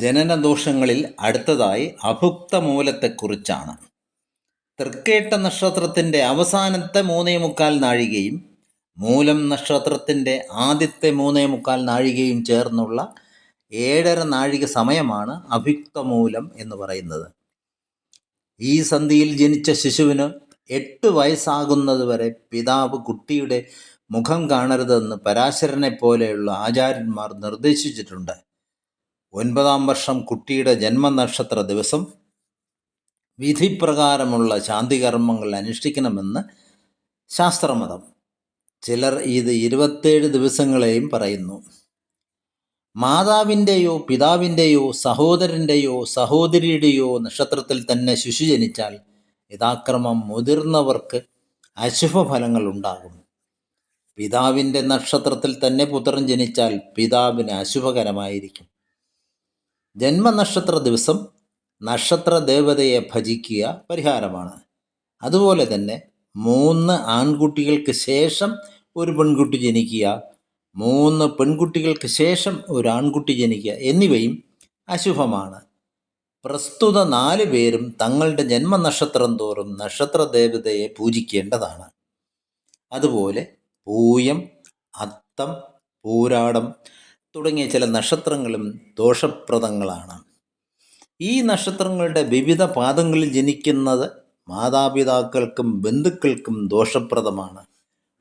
ജനനദോഷങ്ങളിൽ അടുത്തതായി അഭുക്ത മൂലത്തെക്കുറിച്ചാണ് തൃക്കേട്ട നക്ഷത്രത്തിന്റെ അവസാനത്തെ മൂന്നേ മുക്കാൽ നാഴികയും മൂലം നക്ഷത്രത്തിന്റെ ആദ്യത്തെ മൂന്നേ മുക്കാൽ നാഴികയും ചേർന്നുള്ള ഏഴര നാഴിക സമയമാണ് അഭിക്തമൂലം എന്ന് പറയുന്നത്. ഈ സന്ധിയിൽ ജനിച്ച ശിശുവിന് എട്ട് വയസ്സാകുന്നതുവരെ പിതാവ് കുട്ടിയുടെ മുഖം കാണരുതെന്ന് പരാശരനെ പോലെയുള്ള ആചാര്യന്മാർ നിർദ്ദേശിച്ചിട്ടുണ്ട്. ഒൻപതാം വർഷം കുട്ടിയുടെ ജന്മനക്ഷത്ര ദിവസം വിധിപ്രകാരമുള്ള ശാന്തികർമ്മങ്ങൾ അനുഷ്ഠിക്കണമെന്ന് ശാസ്ത്രമതം. ചിലർ ഇത് ഇരുപത്തേഴ് ദിവസങ്ങളെയും പറയുന്നു. മാതാവിന്റെയോ പിതാവിന്റെയോ സഹോദരന്റെയോ സഹോദരിയുടെയോ നക്ഷത്രത്തിൽ തന്നെ ശിശു ജനിച്ചാൽ യഥാക്രമം മുതിർന്നവർക്ക് അശുഭഫലങ്ങൾ ഉണ്ടാകും. പിതാവിന്റെ നക്ഷത്രത്തിൽ തന്നെ പുത്രൻ ജനിച്ചാൽ പിതാവിന് അശുഭകരമായിരിക്കും. ജന്മനക്ഷത്ര ദിവസം നക്ഷത്ര ദേവതയെ ഭജിക്കുക പരിഹാരമാണ്. അതുപോലെ തന്നെ മൂന്ന് ആൺകുട്ടികൾക്ക് ശേഷം ഒരു പെൺകുട്ടി ജനിക്കുക മൂന്ന് പെൺകുട്ടികൾക്ക് ശേഷം ഒരു ആൺകുട്ടി ജനിക്കുക എന്നിവയും അശുഭമാണ്. പ്രസ്തുത നാല് പേരും തങ്ങളുടെ ജന്മനക്ഷത്രം തോറും നക്ഷത്ര ദേവതയെ പൂജിക്കേണ്ടതാണ്. അതുപോലെ പൂയം അത്തം പൂരാടം തുടങ്ങിയ ചില നക്ഷത്രങ്ങളും ദോഷപ്രദങ്ങളാണ്. ഈ നക്ഷത്രങ്ങളുടെ വിവിധ പാദങ്ങളിൽ ജനിക്കുന്നത് മാതാപിതാക്കൾക്കും ബന്ധുക്കൾക്കും ദോഷപ്രദമാണ്.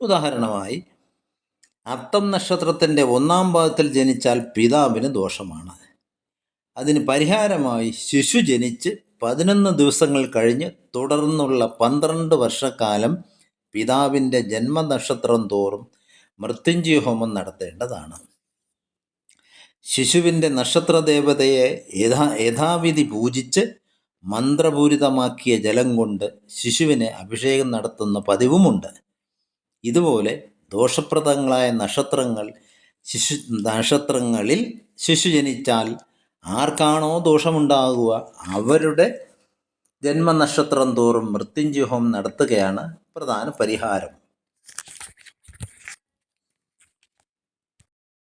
ഉദാഹരണമായി അത്തം നക്ഷത്രത്തിന്റെ ഒന്നാം പാദത്തിൽ ജനിച്ചാൽ പിതാവിന് ദോഷമാണ്. അതിന് പരിഹാരമായി ശിശു ജനിച്ച് പതിനൊന്ന് ദിവസങ്ങൾ കഴിഞ്ഞ് തുടർന്നുള്ള പന്ത്രണ്ട് വർഷക്കാലം പിതാവിന്റെ ജന്മനക്ഷത്രം തോറും മൃത്യുഞ്ജയ ഹോമം നടത്തേണ്ടതാണ്. ശിശുവിന്റെ നക്ഷത്രദേവതയെ യഥാ യഥാവിധി പൂജിച്ച് മന്ത്രപൂരിതമാക്കിയ ജലം കൊണ്ട് ശിശുവിനെ അഭിഷേകം നടത്തുന്ന പതിവുമുണ്ട്. ഇതുപോലെ ദോഷപ്രദങ്ങളായ നക്ഷത്രങ്ങൾ ശിശു നക്ഷത്രങ്ങളിൽ ശിശു ജനിച്ചാൽ ആർക്കാണോ ദോഷമുണ്ടാകുക അവരുടെ ജന്മനക്ഷത്രം തോറും മൃത്യുഞ്ജയഹോം നടത്തുകയാണ് പ്രധാന പരിഹാരം.